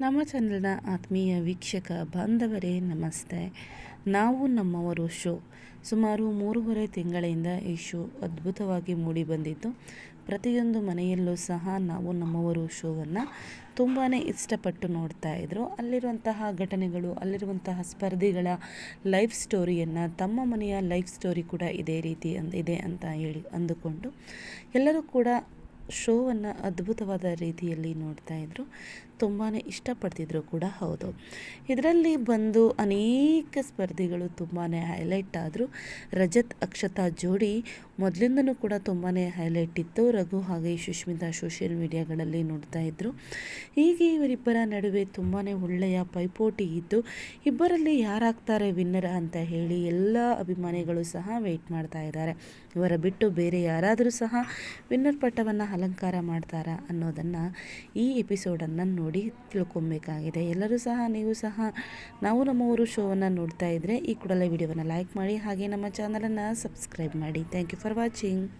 ನಮ್ಮ ಚಾನಲ್ನ ಆತ್ಮೀಯ ವೀಕ್ಷಕ ಬಾಂಧವರೇ, ನಮಸ್ತೆ. ನಾವು ನಮ್ಮವರು ಶೋ. ಸುಮಾರು ಮೂರುವರೆ ತಿಂಗಳಿಂದ ಈ ಶೋ ಅದ್ಭುತವಾಗಿ ಮೂಡಿ ಬಂದಿದ್ದು ಪ್ರತಿಯೊಂದು ಮನೆಯಲ್ಲೂ ಸಹ ನಾವು ನಮ್ಮವರು ಶೋವನ್ನು ತುಂಬಾ ಇಷ್ಟಪಟ್ಟು ನೋಡ್ತಾ ಇದ್ರು. ಅಲ್ಲಿರುವಂತಹ ಘಟನೆಗಳು, ಅಲ್ಲಿರುವಂತಹ ಸ್ಪರ್ಧಿಗಳ ಲೈಫ್ ಸ್ಟೋರಿಯನ್ನು, ತಮ್ಮ ಮನೆಯ ಲೈಫ್ ಸ್ಟೋರಿ ಕೂಡ ಇದೇ ರೀತಿ ಇದೆ ಅಂತ ಹೇಳಿ ಅಂದುಕೊಂಡು ಎಲ್ಲರೂ ಕೂಡ ಶೋವನ್ನು ಅದ್ಭುತವಾದ ರೀತಿಯಲ್ಲಿ ನೋಡ್ತಾ ಇದ್ದರು ತುಂಬಾ ಇಷ್ಟಪಡ್ತಿದ್ರು ಕೂಡ ಹೌದು. ಇದರಲ್ಲಿ ಬಂದು ಅನೇಕ ಸ್ಪರ್ಧಿಗಳು ತುಂಬಾ ಹೈಲೈಟ್ ಆದರು. ರಜತ್, ಅಕ್ಷತಾ ಜೋಡಿ ಮೊದಲಿಂದನೂ ಕೂಡ ತುಂಬಾ ಹೈಲೈಟ್ ಇತ್ತು. ರಘು ಹಾಗೆ ಸುಷ್ಮಿತಾ ಸೋಷಿಯಲ್ ಮೀಡಿಯಾಗಳಲ್ಲಿ ನೋಡ್ತಾ ಇದ್ದರು ಹೀಗೆ ಇವರಿಬ್ಬರ ನಡುವೆ ತುಂಬಾ ಒಳ್ಳೆಯ ಪೈಪೋಟಿ ಇದ್ದು, ಇಬ್ಬರಲ್ಲಿ ಯಾರಾಗ್ತಾರೆ ವಿನ್ನರ್ ಅಂತ ಹೇಳಿ ಎಲ್ಲ ಅಭಿಮಾನಿಗಳು ಸಹ ವೆಯ್ಟ್ ಮಾಡ್ತಾ ಇದ್ದಾರೆ. ಇವರ ಬಿಟ್ಟು ಬೇರೆ ಯಾರಾದರೂ ಸಹ ವಿನ್ನರ್ ಪಟ್ಟವನ್ನು ಅಲಂಕಾರ ಮಾಡ್ತಾರಾ ಅನ್ನೋದನ್ನು ಈ ಎಪಿಸೋಡನ್ನು ನೋಡಿ ತಿಳ್ಕೊಬೇಕಾಗಿದೆ. ಎಲ್ಲರೂ ಸಹ, ನೀವು ಸಹ, ನಾವು ನಮ್ಮವರು ಶೋವನ್ನು ನೋಡ್ತಾ ಇದ್ದರೆ ಈ ಕೂಡಲೇ ವಿಡಿಯೋವನ್ನು ಲೈಕ್ ಮಾಡಿ, ಹಾಗೆ ನಮ್ಮ ಚಾನಲನ್ನು ಸಬ್ಸ್ಕ್ರೈಬ್ ಮಾಡಿ. Thank you for for watching.